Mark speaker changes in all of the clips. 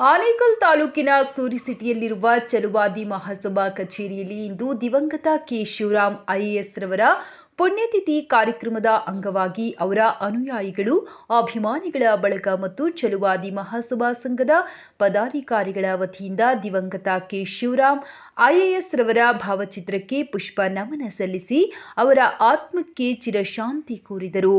Speaker 1: ಆನೇಕಲ್ ತಾಲೂಕಿನ ಸೂರಿಸಿಟಿಯಲ್ಲಿರುವ ಚಲುವಾದಿ ಮಹಾಸಭಾ ಕಚೇರಿಯಲ್ಲಿ ಇಂದು ದಿವಂಗತ ಕೆ ಶಿವರಾಮ್ ಐಎಎಸ್ ರವರ ಪುಣ್ಯತಿಥಿ ಕಾರ್ಯಕ್ರಮದ ಅಂಗವಾಗಿ ಅವರ ಅನುಯಾಯಿಗಳು, ಅಭಿಮಾನಿಗಳ ಬಳಗ ಮತ್ತು ಚಲುವಾದಿ ಮಹಾಸಭಾ ಸಂಘದ ಪದಾಧಿಕಾರಿಗಳ ವತಿಯಿಂದ ದಿವಂಗತ ಕೆ ಶಿವರಾಮ್ ಐಎಎಸ್ ರವರ ಭಾವಚಿತ್ರಕ್ಕೆ ಪುಷ್ಪ ನಮನ ಸಲ್ಲಿಸಿ ಅವರ ಆತ್ಮಕ್ಕೆ ಚಿರಶಾಂತಿ ಕೋರಿದರು.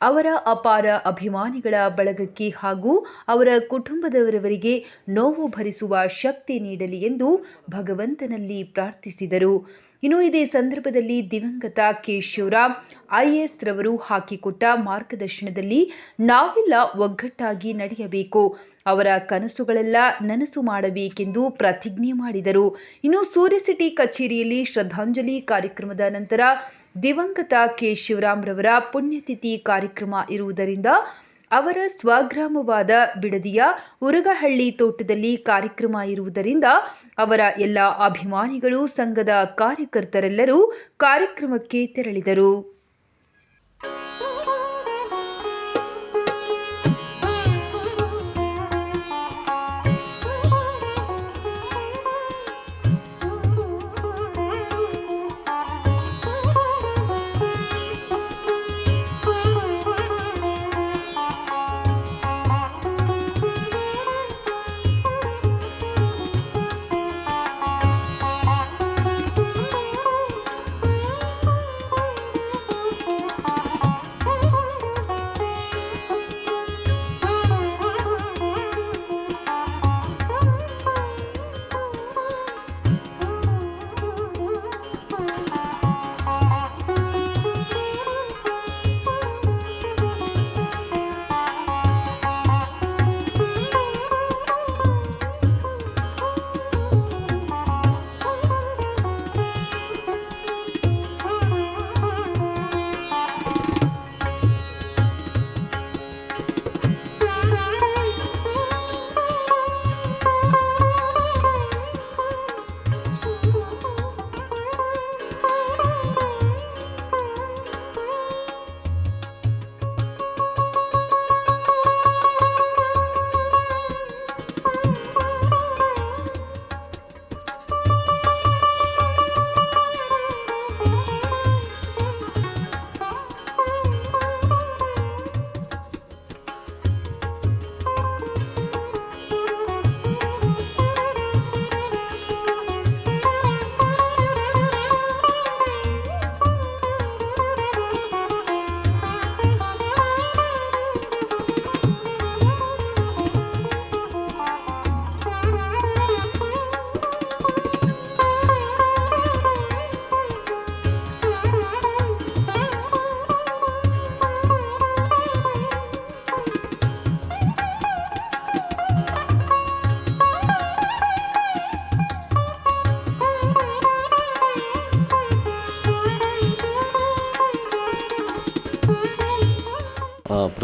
Speaker 1: ಅವರ ಅಪಾರ ಅಭಿಮಾನಿಗಳ ಬಳಗಕ್ಕೆ ಹಾಗೂ ಅವರ ಕುಟುಂಬದವರವರಿಗೆ ನೋವು ಭರಿಸುವ ಶಕ್ತಿ ನೀಡಲಿ ಎಂದು ಭಗವಂತನಲ್ಲಿ ಪ್ರಾರ್ಥಿಸಿದರು. ಇನ್ನು ಇದೇ ಸಂದರ್ಭದಲ್ಲಿ ದಿವಂಗತ ಕೆ ಶಿವರಾಮ್ ಐಎಎಸ್ ರವರು ಹಾಕಿಕೊಟ್ಟ ಮಾರ್ಗದರ್ಶನದಲ್ಲಿ ನಾವೆಲ್ಲ ಒಗ್ಗಟ್ಟಾಗಿ ನಡೆಯಬೇಕು. ಅವರ ಕನಸುಗಳೆಲ್ಲ ನನಸು ಮಾಡಬೇಕೆಂದು ಪ್ರತಿಜ್ಞೆ ಮಾಡಿದರು. ಇನ್ನು ಸೂರ್ಯ ಸಿಟಿ ಕಚೇರಿಯಲ್ಲಿ ಶ್ರದ್ಧಾಂಜಲಿ ಕಾರ್ಯಕ್ರಮದ ನಂತರ ದಿವಂಗತ ಕೆ ಶಿವರಾಮ್ರವರ ಪುಣ್ಯತಿಥಿ ಕಾರ್ಯಕ್ರಮ ಇರುವುದರಿಂದ ಅವರ ಸ್ವಗ್ರಾಮವಾದ ಬಿಡದಿಯ ಉರಗಹಳ್ಳಿ ತೋಟದಲ್ಲಿ ಕಾರ್ಯಕ್ರಮ ಇರುವುದರಿಂದ ಅವರ ಎಲ್ಲ ಅಭಿಮಾನಿಗಳು ಸಂಘದ ಕಾರ್ಯಕರ್ತರೆಲ್ಲರೂ ಕಾರ್ಯಕ್ರಮಕ್ಕೆ ತೆರಳಿದರು.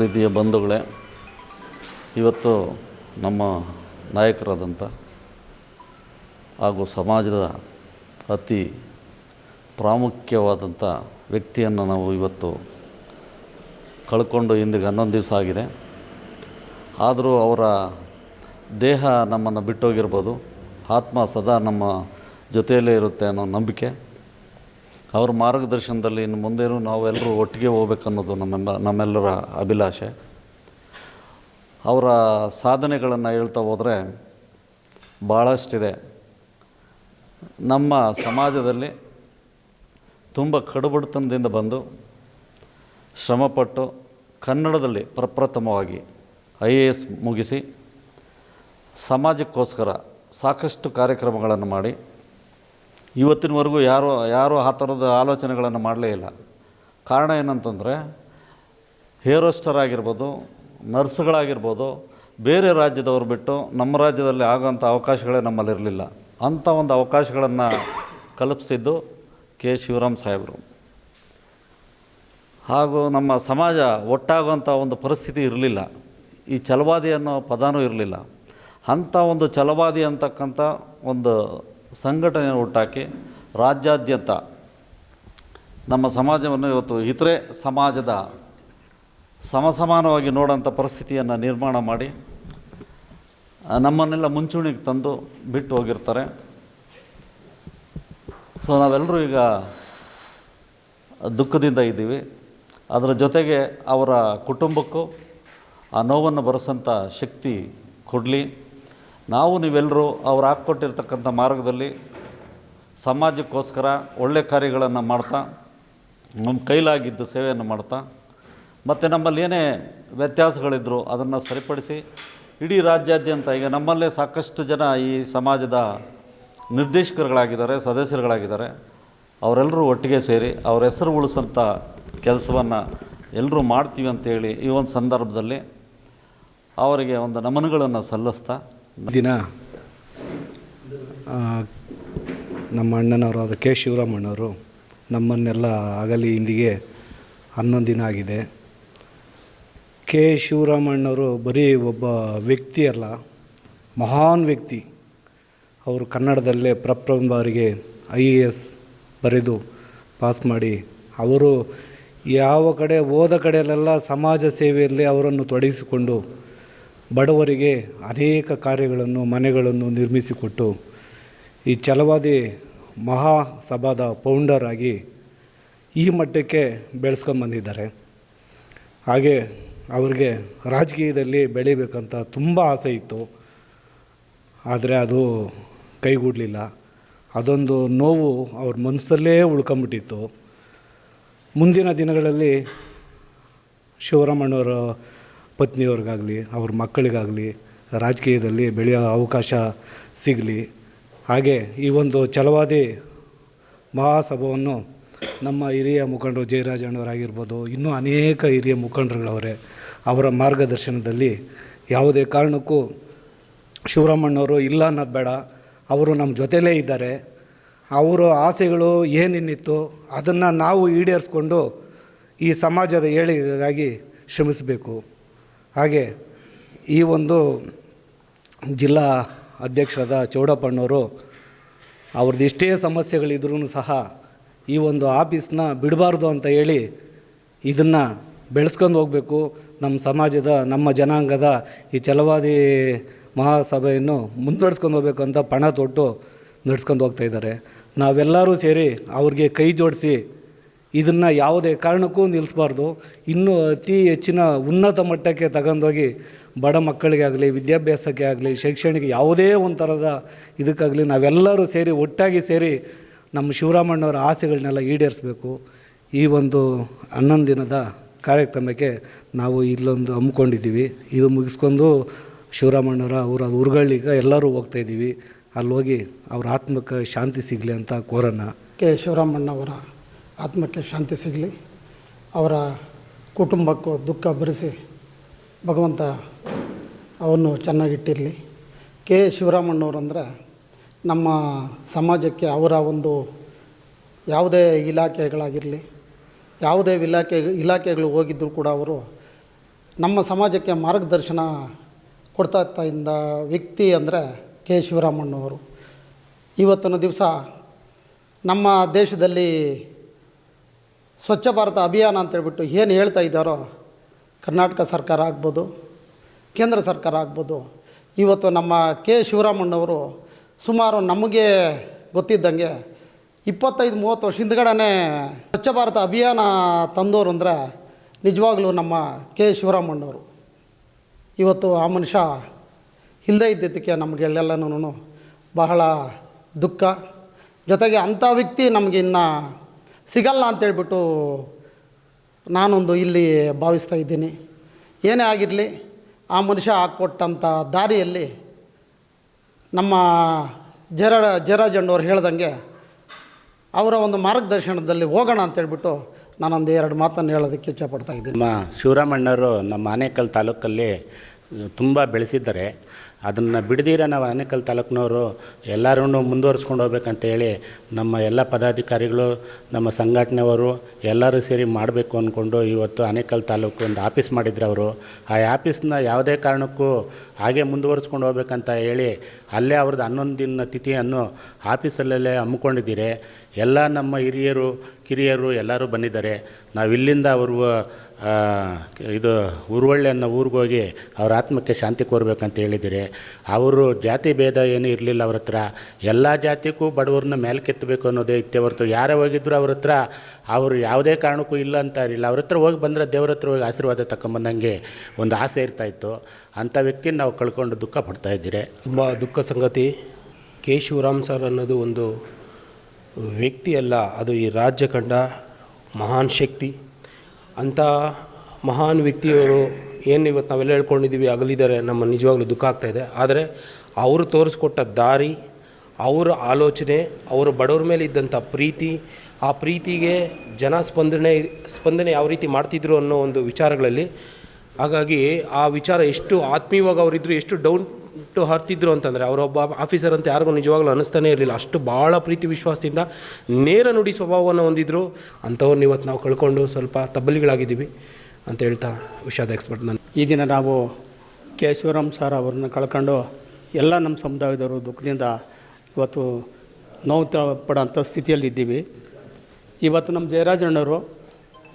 Speaker 2: ಪ್ರೀತಿಯ ಬಂಧುಗಳೇ, ಇವತ್ತು ನಮ್ಮ ನಾಯಕರಾದಂಥ ಹಾಗೂ ಸಮಾಜದ ಅತಿ ಪ್ರಾಮುಖ್ಯವಾದಂಥ ವ್ಯಕ್ತಿಯನ್ನು ನಾವು ಇವತ್ತು ಕಳ್ಕೊಂಡು ಇಂದಿಗೆ ಹನ್ನೊಂದು ದಿವಸ ಆಗಿದೆ. ಆದರೂ ಅವರ ದೇಹ ನಮ್ಮನ್ನು ಬಿಟ್ಟೋಗಿರ್ಬೋದು. ಆತ್ಮ ಸದಾ ನಮ್ಮ ಜೊತೆಯಲ್ಲೇ ಇರುತ್ತೆ ಅನ್ನೋ ನಂಬಿಕೆ. ಅವ್ರ ಮಾರ್ಗದರ್ಶನದಲ್ಲಿ ಇನ್ನು ಮುಂದೇನು ನಾವೆಲ್ಲರೂ ಒಟ್ಟಿಗೆ ಹೋಗ್ಬೇಕನ್ನೋದು ನಮ್ಮೆಲ್ಲ, ನಮ್ಮೆಲ್ಲರ ಅಭಿಲಾಷೆ. ಅವರ ಸಾಧನೆಗಳನ್ನು ಹೇಳ್ತಾ ಹೋದರೆ ಭಾಳಷ್ಟಿದೆ ನಮ್ಮ ಸಮಾಜದಲ್ಲಿ ತುಂಬ ಕಡುಬಡತನದಿಂದ ಬಂದು ಶ್ರಮಪಟ್ಟು ಕನ್ನಡದಲ್ಲಿ ಪ್ರಪ್ರಥಮವಾಗಿ ಐ ಎ ಎಸ್ ಮುಗಿಸಿ ಸಮಾಜಕ್ಕೋಸ್ಕರ ಸಾಕಷ್ಟು ಕಾರ್ಯಕ್ರಮಗಳನ್ನು ಮಾಡಿ ಇವತ್ತಿನವರೆಗೂ ಯಾರು, ಯಾರೂ ಆ ಥರದ ಆಲೋಚನೆಗಳನ್ನು ಮಾಡಲೇ ಇಲ್ಲ. ಕಾರಣ ಏನಂತಂದರೆ, ಹೇರೋಸ್ಟರ್ ಆಗಿರ್ಬೋದು, ನರ್ಸ್ಗಳಾಗಿರ್ಬೋದು, ಬೇರೆ ರಾಜ್ಯದವ್ರು ಬಿಟ್ಟು ನಮ್ಮ ರಾಜ್ಯದಲ್ಲಿ ಆಗೋಂಥ ಅವಕಾಶಗಳೇ ನಮ್ಮಲ್ಲಿರಲಿಲ್ಲ. ಅಂಥ ಒಂದು ಅವಕಾಶಗಳನ್ನು ಕಲ್ಪಿಸಿದ್ದು ಕೆ. ಶಿವರಾಮ್ ಸಾಹೇಬರು. ಹಾಗೂ ನಮ್ಮ ಸಮಾಜ ಒಟ್ಟಾಗುವಂಥ ಒಂದು ಪರಿಸ್ಥಿತಿ ಇರಲಿಲ್ಲ. ಈ ಛಲವಾದಿ ಅನ್ನೋ ಪದನೂ ಇರಲಿಲ್ಲ. ಅಂಥ ಒಂದು ಛಲವಾದಿ ಅಂತಕ್ಕಂಥ ಒಂದು ಸಂಘಟನೆಯನ್ನು ಹುಟ್ಟಾಕಿ ರಾಜ್ಯಾದ್ಯಂತ ನಮ್ಮ ಸಮಾಜವನ್ನು ಇವತ್ತು ಇತರೆ ಸಮಾಜದ ಸಮಸಮಾನವಾಗಿ ನೋಡೋಂಥ ಪರಿಸ್ಥಿತಿಯನ್ನು ನಿರ್ಮಾಣ ಮಾಡಿ ನಮ್ಮನ್ನೆಲ್ಲ ಮುಂಚೂಣಿಗೆ ತಂದು ಬಿಟ್ಟು ಹೋಗಿರ್ತಾರೆ. ಸೊ ನಾವೆಲ್ಲರೂ ಈಗ ದುಃಖದಿಂದ ಇದ್ದೀವಿ. ಅದರ ಜೊತೆಗೆ ಅವರ ಕುಟುಂಬಕ್ಕೂ ಆ ನೋವನ್ನು ಬರೆಸೋಂಥ ಶಕ್ತಿ ಕೊಡಲಿ. ನಾವು ನೀವೆಲ್ಲರೂ ಅವ್ರು ಹಾಕ್ಕೊಟ್ಟಿರ್ತಕ್ಕಂಥ ಮಾರ್ಗದಲ್ಲಿ ಸಮಾಜಕ್ಕೋಸ್ಕರ ಒಳ್ಳೆ ಕಾರ್ಯಗಳನ್ನು ಮಾಡ್ತಾ, ನಮ್ಮ ಕೈಲಾಗಿದ್ದು ಸೇವೆಯನ್ನು ಮಾಡ್ತಾ, ಮತ್ತು ನಮ್ಮಲ್ಲಿ ಏನೇ ವ್ಯತ್ಯಾಸಗಳಿದ್ರು ಅದನ್ನು ಸರಿಪಡಿಸಿ ಇಡೀ ರಾಜ್ಯಾದ್ಯಂತ ಈಗ ನಮ್ಮಲ್ಲೇ ಸಾಕಷ್ಟು ಜನ ಈ ಸಮಾಜದ ನಿರ್ದೇಶಕರುಗಳಾಗಿದ್ದಾರೆ, ಸದಸ್ಯರುಗಳಾಗಿದ್ದಾರೆ. ಅವರೆಲ್ಲರೂ ಒಟ್ಟಿಗೆ ಸೇರಿ ಅವ್ರ ಹೆಸರು ಉಳಿಸೋಂಥ ಕೆಲಸವನ್ನು ಎಲ್ಲರೂ ಮಾಡ್ತೀವಿ ಅಂತೇಳಿ ಈ ಒಂದು ಸಂದರ್ಭದಲ್ಲಿ ಅವರಿಗೆ ಒಂದು ನಮನಗಳನ್ನು ಸಲ್ಲಿಸ್ತಾ
Speaker 3: ದಿನ ನಮ್ಮ ಅಣ್ಣನವರು ಅದು ಕೆ. ಶಿವರಾಮಣ್ಣವರು ನಮ್ಮನ್ನೆಲ್ಲ ಆಗಲಿ ಇಂದಿಗೆ ಹನ್ನೊಂದು ದಿನ ಆಗಿದೆ. ಕೆ. ಶಿವರಾಮಣ್ಣವರು ಬರೀ ಒಬ್ಬ ವ್ಯಕ್ತಿ ಅಲ್ಲ, ಮಹಾನ್ ವ್ಯಕ್ತಿ. ಅವರು ಕನ್ನಡದಲ್ಲೇ ಪ್ರಪ್ರಥಮ ಬಾರಿಗೆ ಐ ಎ ಎಸ್ ಬರೆದು ಪಾಸ್ ಮಾಡಿ, ಅವರು ಯಾವ ಕಡೆ ಹೋದ ಕಡೆಯಲ್ಲೆಲ್ಲ ಸಮಾಜ ಸೇವೆಯಲ್ಲಿ ಅವರನ್ನು ತೊಡಗಿಸಿಕೊಂಡು ಬಡವರಿಗೆ ಅನೇಕ ಕಾರ್ಯಗಳನ್ನು, ಮನೆಗಳನ್ನು ನಿರ್ಮಿಸಿಕೊಟ್ಟು ಈ ಛಲವಾದಿ ಮಹಾಸಭಾದ ಫೌಂಡರ್ ಆಗಿ ಈ ಮಟ್ಟಕ್ಕೆ ಬೆಳೆಸ್ಕೊಂಬಂದಿದ್ದಾರೆ ಹಾಗೆ ಅವರಿಗೆ ರಾಜಕೀಯದಲ್ಲಿ ಬೆಳಿಬೇಕಂತ ತುಂಬ ಆಸೆ ಇತ್ತು. ಆದರೆ ಅದು ಕೈಗೂಡಲಿಲ್ಲ. ಅದೊಂದು ನೋವು ಅವ್ರ ಮನಸ್ಸಲ್ಲೇ ಉಳ್ಕೊಂಬಿಟ್ಟಿತ್ತು. ಮುಂದಿನ ದಿನಗಳಲ್ಲಿ ಶಿವರಾಮಣ್ಣವರ ಪತ್ನಿಯವ್ರಿಗಾಗಲಿ, ಅವ್ರ ಮಕ್ಕಳಿಗಾಗಲಿ, ರಾಜಕೀಯದಲ್ಲಿ ಬೆಳೆಯೋ ಅವಕಾಶ ಸಿಗಲಿ. ಹಾಗೆ ಈ ಒಂದು ಛಲವಾದಿ ಮಹಾಸಭಾವನ್ನು ನಮ್ಮ ಹಿರಿಯ ಮುಖಂಡರು ಜಯರಾಜಣ್ಣವರಾಗಿರ್ಬೋದು ಇನ್ನೂ ಅನೇಕ ಹಿರಿಯ ಮುಖಂಡರುಗಳವರೇ ಅವರ ಮಾರ್ಗದರ್ಶನದಲ್ಲಿ ಯಾವುದೇ ಕಾರಣಕ್ಕೂ ಶಿವರಾಮಣ್ಣವರು ಇಲ್ಲ ಅನ್ನೋದು ಬೇಡ. ಅವರು ನಮ್ಮ ಜೊತೆಲೇ ಇದ್ದಾರೆ. ಅವರ ಆಸೆಗಳು ಏನೇನಿತ್ತು ಅದನ್ನು ನಾವು ಈಡೇರಿಸ್ಕೊಂಡು ಈ ಸಮಾಜದ ಏಳಿಗೆಗಾಗಿ ಶ್ರಮಿಸಬೇಕು. ಹಾಗೆ ಈ ಒಂದು ಜಿಲ್ಲಾ ಅಧ್ಯಕ್ಷರಾದ ಚೌಡಪ್ಪಣ್ಣವರು ಅವ್ರದ್ದು ಎಷ್ಟೇ ಸಮಸ್ಯೆಗಳಿದ್ರೂ ಸಹ ಈ ಒಂದು ಆಫೀಸ್ನ ಬಿಡಬಾರ್ದು ಅಂತ ಹೇಳಿ ಇದನ್ನು ಬೆಳೆಸ್ಕೊಂಡು ಹೋಗಬೇಕು. ನಮ್ಮ ಸಮಾಜದ, ನಮ್ಮ ಜನಾಂಗದ ಈ ಛಲವಾದಿ ಮಹಾಸಭೆಯನ್ನು ಮುನ್ನಡೆಸ್ಕೊಂಡು ಹೋಗಬೇಕು ಅಂತ ಪಣ ತೊಟ್ಟು ನಡೆಸ್ಕೊಂಡು ಹೋಗ್ತಾ ಇದ್ದಾರೆ. ನಾವೆಲ್ಲರೂ ಸೇರಿ ಅವ್ರಿಗೆ ಕೈ ಜೋಡಿಸಿ ಇದನ್ನು ಯಾವುದೇ ಕಾರಣಕ್ಕೂ ನಿಲ್ಲಿಸಬಾರ್ದು ಇನ್ನೂ ಅತಿ ಹೆಚ್ಚಿನ ಉನ್ನತ ಮಟ್ಟಕ್ಕೆ ತಗೊಂಡೋಗಿ ಬಡ ಮಕ್ಕಳಿಗೆ ಆಗಲಿ, ವಿದ್ಯಾಭ್ಯಾಸಕ್ಕೆ ಆಗಲಿ, ಶೈಕ್ಷಣಿಕ ಯಾವುದೇ ಒಂದು ಥರದ ಇದಕ್ಕಾಗಲಿ ನಾವೆಲ್ಲರೂ ಸೇರಿ, ಒಟ್ಟಾಗಿ ಸೇರಿ ನಮ್ಮ ಶಿವರಾಮಣ್ಣವರ ಆಸೆಗಳನ್ನೆಲ್ಲ ಈಡೇರಿಸಬೇಕು. ಈ ಒಂದು ಹನ್ನೊಂದು ದಿನದ ಕಾರ್ಯಕ್ರಮಕ್ಕೆ ನಾವು ಇಲ್ಲೊಂದು ಹಮ್ಮಿಕೊಂಡಿದ್ದೀವಿ. ಇದು ಮುಗಿಸ್ಕೊಂಡು ಶಿವರಾಮಣ್ಣವರ ಅವರ ಊರುಗಳಿಗೆ ಎಲ್ಲರೂ ಹೋಗ್ತಾ ಇದ್ದೀವಿ. ಅಲ್ಲಿ ಹೋಗಿ ಅವ್ರ ಆತ್ಮಕ್ಕೆ ಶಾಂತಿ ಸಿಗಲಿ ಅಂತ ಕೋರೋಣ
Speaker 4: ಕೆ. ಶಿವರಾಮಣ್ಣವರ ಆತ್ಮಕ್ಕೆ ಶಾಂತಿ ಸಿಗಲಿ. ಅವರ ಕುಟುಂಬಕ್ಕೂ ದುಃಖ ಭರಿಸಿ ಭಗವಂತ ಅವನ್ನು ಚೆನ್ನಾಗಿಟ್ಟಿರಲಿ. ಕೆ. ಶಿವರಾಮಣ್ಣವರಂದರೆ ನಮ್ಮ ಸಮಾಜಕ್ಕೆ ಅವರ ಒಂದು ಯಾವುದೇ ಇಲಾಖೆಗಳಾಗಿರಲಿ, ಯಾವುದೇ ಇಲಾಖೆ, ಇಲಾಖೆಗಳು ಹೋಗಿದ್ದರೂ ಕೂಡ ಅವರು ನಮ್ಮ ಸಮಾಜಕ್ಕೆ ಮಾರ್ಗದರ್ಶನ ಕೊಡ್ತಾ ಇದ್ದ ಇಂದ ವ್ಯಕ್ತಿ ಅಂದರೆ ಕೆ. ಶಿವರಾಮಣ್ಣವರು. ಇವತ್ತಿನ ದಿವಸ ನಮ್ಮ ದೇಶದಲ್ಲಿ ಸ್ವಚ್ಛ ಭಾರತ ಅಭಿಯಾನ ಅಂತೇಳ್ಬಿಟ್ಟು ಏನು ಹೇಳ್ತಾ ಇದ್ದಾರೋ ಕರ್ನಾಟಕ ಸರ್ಕಾರ ಆಗ್ಬೋದು, ಕೇಂದ್ರ ಸರ್ಕಾರ ಆಗ್ಬೋದು. ಇವತ್ತು ನಮ್ಮ ಕೆ ಶಿವರಾಮಣ್ಣವರು ಸುಮಾರು ನಮಗೆ ಗೊತ್ತಿದ್ದಂಗೆ ಇಪ್ಪತ್ತೈದು, ಮೂವತ್ತು ವರ್ಷ ಹಿಂದ್ಗಡೆ ಸ್ವಚ್ಛ ಭಾರತ ಅಭಿಯಾನ ತಂದವರು ಅಂದರೆ ನಿಜವಾಗ್ಲೂ ನಮ್ಮ ಕೆ ಶಿವರಾಮಣ್ಣವರು. ಇವತ್ತು ಆ ಮನುಷ್ಯ ಇಲ್ಲದೇ ಇದ್ದಿದ್ದಕ್ಕೆ ನಮಗೆಲ್ಲೆಲ್ಲನೂ ಬಹಳ ದುಃಖ. ಜೊತೆಗೆ ಅಂಥ ವ್ಯಕ್ತಿ ನಮಗೆ ಇನ್ನು ಸಿಗಲ್ಲ ಅಂತೇಳ್ಬಿಟ್ಟು ನಾನೊಂದು ಇಲ್ಲಿ ಭಾವಿಸ್ತಾ ಇದ್ದೀನಿ. ಏನೇ ಆಗಿರಲಿ ಆ ಮನುಷ್ಯ ಹಾಕ್ಕೊಟ್ಟಂಥ ದಾರಿಯಲ್ಲಿ ನಮ್ಮ ಜರ ಜಯರಾಜಣ್ಣವ್ರು ಹೇಳ್ದಂಗೆ ಅವರ ಒಂದು ಮಾರ್ಗದರ್ಶನದಲ್ಲಿ ಹೋಗೋಣ ಅಂತೇಳ್ಬಿಟ್ಟು ನಾನೊಂದು ಎರಡು ಮಾತನ್ನು ಹೇಳೋದಕ್ಕೆ ಇಚ್ಛಪಡ್ತಾ ಇದ್ದೀನಿ.
Speaker 5: ನಮ್ಮ ಶಿವರಾಮಣ್ಣವರು ನಮ್ಮ ಆನೇಕಲ್ ತಾಲೂಕಲ್ಲಿ ತುಂಬ ಬೆಳೆಸಿದ್ದಾರೆ. ಅದನ್ನು ಬಿಡದಿರ ನಾವು ಆನೇಕಲ್ ತಾಲೂಕಿನವರು ಎಲ್ಲರೂ ಮುಂದುವರಿಸ್ಕೊಂಡು ಹೋಗ್ಬೇಕಂತ ಹೇಳಿ ನಮ್ಮ ಎಲ್ಲ ಪದಾಧಿಕಾರಿಗಳು, ನಮ್ಮ ಸಂಘಟನೆಯವರು ಎಲ್ಲರೂ ಸೇರಿ ಮಾಡಬೇಕು ಅಂದ್ಕೊಂಡು ಇವತ್ತು ಆನೇಕಲ್ ತಾಲೂಕು ಒಂದು ಆಫೀಸ್ ಮಾಡಿದ್ರು ಅವರು. ಆ ಆಫೀಸ್ನ ಯಾವುದೇ ಕಾರಣಕ್ಕೂ ಹಾಗೆ ಮುಂದುವರಿಸ್ಕೊಂಡು ಹೋಗ್ಬೇಕಂತ ಹೇಳಿ ಅಲ್ಲೇ ಅವ್ರದ್ದು ಹನ್ನೊಂದು ದಿನ ತಿಥಿಯನ್ನು ಆಫೀಸಲ್ಲೇ ಹಮ್ಮಿಕೊಂಡಿದ್ದೀರಿ. ಎಲ್ಲ ನಮ್ಮ ಹಿರಿಯರು, ಕಿರಿಯರು ಎಲ್ಲರೂ ಬಂದಿದ್ದಾರೆ. ನಾವು ಇಲ್ಲಿಂದ ಅವರು ಇದು ಉರುವಳ್ಳಿ ಅನ್ನೋ ಊರಿಗೆ ಹೋಗಿ ಅವ್ರ ಆತ್ಮಕ್ಕೆ ಶಾಂತಿ ಕೋರ್ಬೇಕಂತ ಹೇಳಿದ್ದೀರಿ ಅವರು ಜಾತಿ ಭೇದ ಏನೂ ಇರಲಿಲ್ಲ ಅವ್ರ ಹತ್ರ. ಎಲ್ಲ ಜಾತಿಗೂ ಬಡವ್ರನ್ನ ಮೇಲ್ಕೆತ್ತಬೇಕು ಅನ್ನೋದೇ ಇತ್ತೆ ಹೊರತು ಯಾರೇ ಹೋಗಿದ್ರು ಅವ್ರ ಹತ್ರ ಅವರು ಯಾವುದೇ ಕಾರಣಕ್ಕೂ ಇಲ್ಲ ಅಂತ ಇರಲಿಲ್ಲ. ಅವ್ರ ಹತ್ರ ಹೋಗಿ ಬಂದರೆ ದೇವ್ರ ಹತ್ರ ಹೋಗಿ ಆಶೀರ್ವಾದ ತಗೊಂಬಂದಂಗೆ ಒಂದು ಆಸೆ ಇರ್ತಾಯಿತ್ತು ಅಂಥ ವ್ಯಕ್ತಿನ ನಾವು ಕಳ್ಕೊಂಡು ದುಃಖ ಪಡ್ತಾ ಇದ್ದೀರಿ.
Speaker 6: ತುಂಬ ದುಃಖ ಸಂಗತಿ. ಕೆ ಶಿವರಾಮ್ ಸರ್ ಅನ್ನೋದು ಒಂದು ವ್ಯಕ್ತಿಯಲ್ಲ, ಅದು ಈ ರಾಜ್ಯ ಕಂಡ ಮಹಾನ್ ಶಕ್ತಿ. ಅಂಥ ಮಹಾನ್ ವ್ಯಕ್ತಿಯವರು ಏನು ಇವತ್ತು ನಾವೆಲ್ಲ ಹೇಳ್ಕೊಂಡಿದ್ದೀವಿ ಅಗಲಿದ್ದಾರೆ ನಮ್ಮ ನಿಜವಾಗ್ಲೂ ದುಃಖ ಆಗ್ತಾಯಿದೆ ಆದರೆ ಅವರು ತೋರಿಸ್ಕೊಟ್ಟ ದಾರಿ, ಅವರ ಆಲೋಚನೆ, ಅವರು ಬಡವ್ರ ಮೇಲೆ ಇದ್ದಂಥ ಪ್ರೀತಿ, ಆ ಪ್ರೀತಿಗೆ ಜನ ಸ್ಪಂದನೆ ಸ್ಪಂದನೆ ಯಾವ ರೀತಿ ಮಾಡ್ತಿದ್ರು ಅನ್ನೋ ಒಂದು ವಿಚಾರಗಳಲ್ಲಿ ಹಾಗಾಗಿ ಆ ವಿಚಾರ ಎಷ್ಟು ಆತ್ಮೀಯವಾಗಿ ಅವರಿದ್ದರು ಎಷ್ಟು ಡೌನ್ ಟು ಹರ್ತಿದ್ರು ಅಂತಂದರೆ ಅವರೊಬ್ಬ ಆಫೀಸರ್ ಅಂತ ಯಾರಿಗೂ ನಿಜವಾಗ್ಲೂ ಅನ್ನಿಸ್ತಾನೆ ಇರಲಿಲ್ಲ. ಅಷ್ಟು ಭಾಳ ಪ್ರೀತಿ ವಿಶ್ವಾಸದಿಂದ ನೇರ ನುಡಿ ಸ್ವಭಾವವನ್ನು ಹೊಂದಿದ್ರು. ಅಂಥವ್ರನ್ನ ಇವತ್ತು ನಾವು ಕಳ್ಕೊಂಡು ಸ್ವಲ್ಪ ತಬ್ಬಲಿಗಳಾಗಿದ್ದೀವಿ ಅಂತ ಹೇಳ್ತಾ ವಿಷಾದ ಎಕ್ಸ್ಪರ್ಟ್ ನಾನು.
Speaker 7: ಈ ದಿನ ನಾವು ಕೆ ಶಿವರಾಮ್ ಸರ್ ಅವರನ್ನು ಕಳ್ಕೊಂಡು ಎಲ್ಲ ನಮ್ಮ ಸಮುದಾಯದವರು ದುಃಖದಿಂದ ಇವತ್ತು ನೋವು ಪಡೋಂಥ ಸ್ಥಿತಿಯಲ್ಲಿ ಇದ್ದೀವಿ ಇವತ್ತು ನಮ್ಮ ಜಯರಾಜಣ್ಣವರು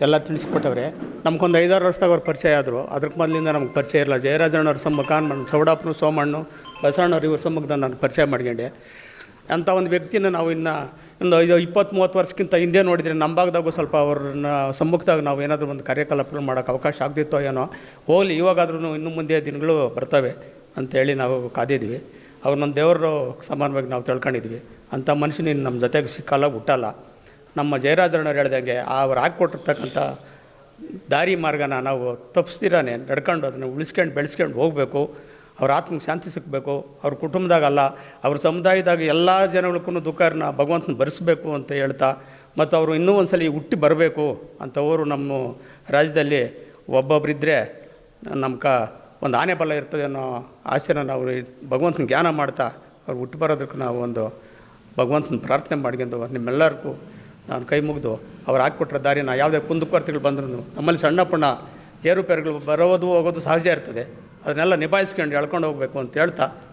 Speaker 7: ಎಲ್ಲ ತಿಳಿಸ್ಕೊಟ್ಟವ್ರೆ ನಮ್ಗೊಂದು ಐದಾರು ವರ್ಷದಾಗ ಅವ್ರು ಪರಿಚಯ ಆದರು. ಅದಕ್ಕೆ ಮೊದಲಿಂದ ನಮ್ಗೆ ಪರಿಚಯ ಇಲ್ಲ ಜಯರಾಜಣ್ಣವ್ರ ಸಮ್ಮುಖ ನಮ್ಮ ಸೌಡಪ್ಪನು ಸೋಮಣ್ಣು ಬಸವಣ್ಣವ್ರು ಇವ್ರ ಸಮ್ಮುಖದಲ್ಲಿ ನಾನು ಪರಿಚಯ ಮಾಡ್ಕೊಂಡೆ. ಅಂಥ ಒಂದು ವ್ಯಕ್ತಿನ ನಾವು ಇನ್ನು ಒಂದು ಐದು ಇಪ್ಪತ್ತು ಮೂವತ್ತು ವರ್ಷಕ್ಕಿಂತ ಹಿಂದೆ ನೋಡಿದರೆ ನಮ್ಮ ಭಾಗದಾಗೂ ಸ್ವಲ್ಪ ಅವ್ರನ್ನ ಸಮ್ಮುಖದಾಗ ನಾವು ಏನಾದರೂ ಒಂದು ಕಾರ್ಯಕಲಾಪಗಳು ಮಾಡೋಕ್ಕೆ ಅವಕಾಶ ಆಗ್ತಿತ್ತೋ ಏನೋ, ಹೋಗಲಿ ಇವಾಗಾದ್ರೂ ಇನ್ನು ಮುಂದೆ ದಿನಗಳು ಬರ್ತವೆ ಅಂತೇಳಿ ನಾವು ಕಾದಿದ್ವಿ. ಅವ್ರು ನಮ್ಮ ದೇವರು ಸಮಾನವಾಗಿ ನಾವು ತಿಳ್ಕೊಂಡಿದ್ವಿ. ಅಂಥ ಮನುಷ್ಯನ ನಮ್ಮ ಜೊತೆಗೆ ಸಿಕ್ಕಲ್ಲ ಹುಟ್ಟಲ್ಲ. ನಮ್ಮ ಜಯರಾಜಣ್ಣವ್ರು ಹೇಳ್ದಂಗೆ ಅವ್ರು ಹಾಕ್ಕೊಟ್ಟಿರ್ತಕ್ಕಂಥ ದಾರಿ ಮಾರ್ಗನ ನಾವು ತಪ್ಪಿಸ್ದಿರಾನೆ ನಡ್ಕೊಂಡು ಅದನ್ನು ಉಳಿಸ್ಕೊಂಡು ಬೆಳೆಸ್ಕೊಂಡು ಹೋಗಬೇಕು, ಅವ್ರ ಆತ್ಮಕ್ಕೆ ಶಾಂತಿ ಸಿಗಬೇಕು, ಅವ್ರ ಕುಟುಂಬದಾಗಲ್ಲ, ಅವ್ರ ಸಮುದಾಯದಾಗ ಎಲ್ಲ ಜನಗಳಿಗೂ ದುಃಖನ ಭಗವಂತನ ಭರಿಸ್ಬೇಕು ಅಂತ ಹೇಳ್ತಾ, ಮತ್ತು ಅವರು ಇನ್ನೂ ಒಂದು ಸಲ ಹುಟ್ಟಿ ಬರಬೇಕು ಅಂತವರು ನಮ್ಮ ರಾಜ್ಯದಲ್ಲಿ ಒಬ್ಬೊಬ್ಬರಿದ್ದರೆ ನಮ್ಮ ಕ ಒಂದು ಆನೆ ಬಲ ಇರ್ತದೆ ಅನ್ನೋ ಆಸೆನ ನಾವು ಭಗವಂತನ ಜ್ಞಾನ ಮಾಡ್ತಾ, ಅವ್ರು ಹುಟ್ಟಿ ಬರೋದಕ್ಕೆ ನಾವು ಒಂದು ಭಗವಂತನ ಪ್ರಾರ್ಥನೆ ಮಾಡ್ಕೊಂಡು ನಿಮ್ಮೆಲ್ಲರಿಗೂ ನಾನು ಕೈ ಮುಗಿದು ಅವ್ರು ಹಾಕ್ಕೊಟ್ರ ದಾರಿನ ಯಾವುದೇ ಕುಂದುಕೊರತೆಗಳು ಬಂದ್ರೂ ನಮ್ಮಲ್ಲಿ ಸಣ್ಣ ಪುಣ್ಣ ಏರುಪೇರುಗಳು ಬರೋದು ಹೋಗೋದು ಸಹಜ ಇರ್ತದೆ. ಅದನ್ನೆಲ್ಲ ನಿಭಾಯಿಸ್ಕೊಂಡು ಎಳ್ಕೊಂಡು ಹೋಗಬೇಕು ಅಂತ ಹೇಳ್ತಾ